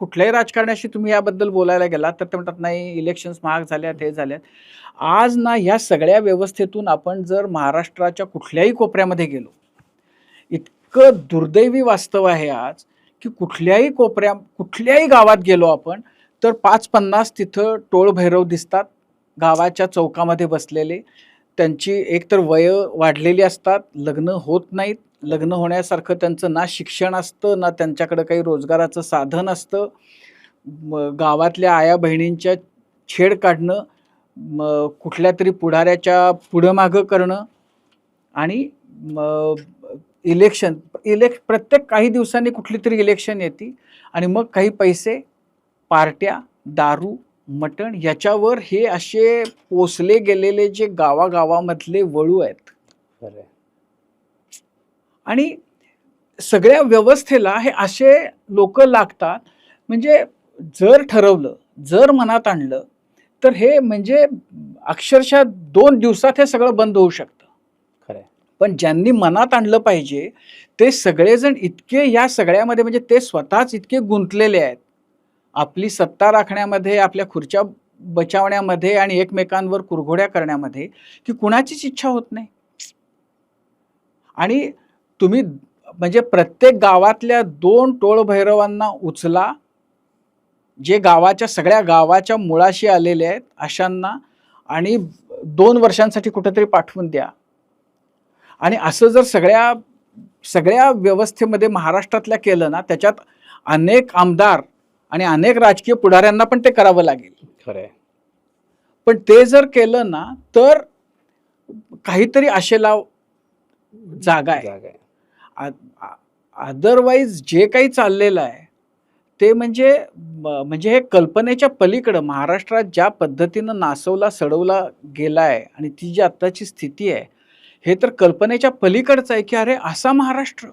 कुठल्याही राजकारण्याशी तुम्ही याबद्दल बोलायला गेलात तर ते म्हणतात नाही इलेक्शन्स महाग झाल्यात हे झाल्यात. आज ना ह्या सगळ्या व्यवस्थेतून आपण जर महाराष्ट्राच्या कुठल्याही कोपऱ्यामध्ये गेलो इतकं दुर्दैवी वास्तव आहे आज की कुठल्याही कोपऱ्या कुठल्याही गावात गेलो आपण तर पाच पन्नास तिथं टोळभैरव दिसतात गावाच्या चौकामध्ये बसलेले त्यांची एकतर वय वाढलेली असतात लग्न होत नाहीत. लग्न होण्यासारखं त्यांचं ना शिक्षण असतं ना त्यांच्याकडं काही रोजगाराचं साधन असतं. गावातल्या आया बहिणींच्या छेड काढणं म कुठल्या तरी पुढाऱ्याच्या पुढं मागं करणं आणि म इलेक्शन इलेक् प्रत्येक काही दिवसांनी कुठली तरी इलेक्शन येते आणि मग काही पैसे पार्ट्या दारू मटण याच्यावर हे असे पोसले गेलेले जे गावागावामधले वळू आहेत. आणि सगळ्या व्यवस्थेला हे असे लोक लागतात म्हणजे जर ठरवलं जर मनात आणलं तर हे म्हणजे अक्षरशः दोन दिवसात हे सगळं बंद होऊ शकतं खरं. पण ज्यांनी मनात आणलं पाहिजे ते सगळेजण इतके या सगळ्यामध्ये म्हणजे ते स्वतःच इतके गुंतलेले आहेत आपली सत्ता राखण्यामध्ये आपल्या खुर्च्या बचावण्यामध्ये आणि एकमेकांवर कुरघोड्या करण्यामध्ये की कुणाचीच इच्छा होत नाही. आणि तुम्ही म्हणजे प्रत्येक गावातल्या दोन टोळभैरवांना उचला जे गावाच्या सगळ्या गावाच्या मुळाशी आलेले आहेत अशांना आणि दोन वर्षांसाठी कुठेतरी पाठवून द्या. आणि असं जर सगळ्या सगळ्या व्यवस्थेमध्ये महाराष्ट्रातल्या केलं ना त्याच्यात अनेक आमदार आणि अनेक राजकीय पुढाऱ्यांना पण ते करावं लागेल खरं आहे. पण ते जर केलं ना तर काहीतरी आशेला जागा आहे. अदरवाईज जे काही चाललेलं आहे ते म्हणजे म्हणजे हे कल्पनेच्या पलीकडं महाराष्ट्रात ज्या पद्धतीनं नासवला सडवला गेला आहे आणि ती जी आत्ताची स्थिती आहे हे तर कल्पनेच्या पलीकडचं आहे की अरे असा महाराष्ट्र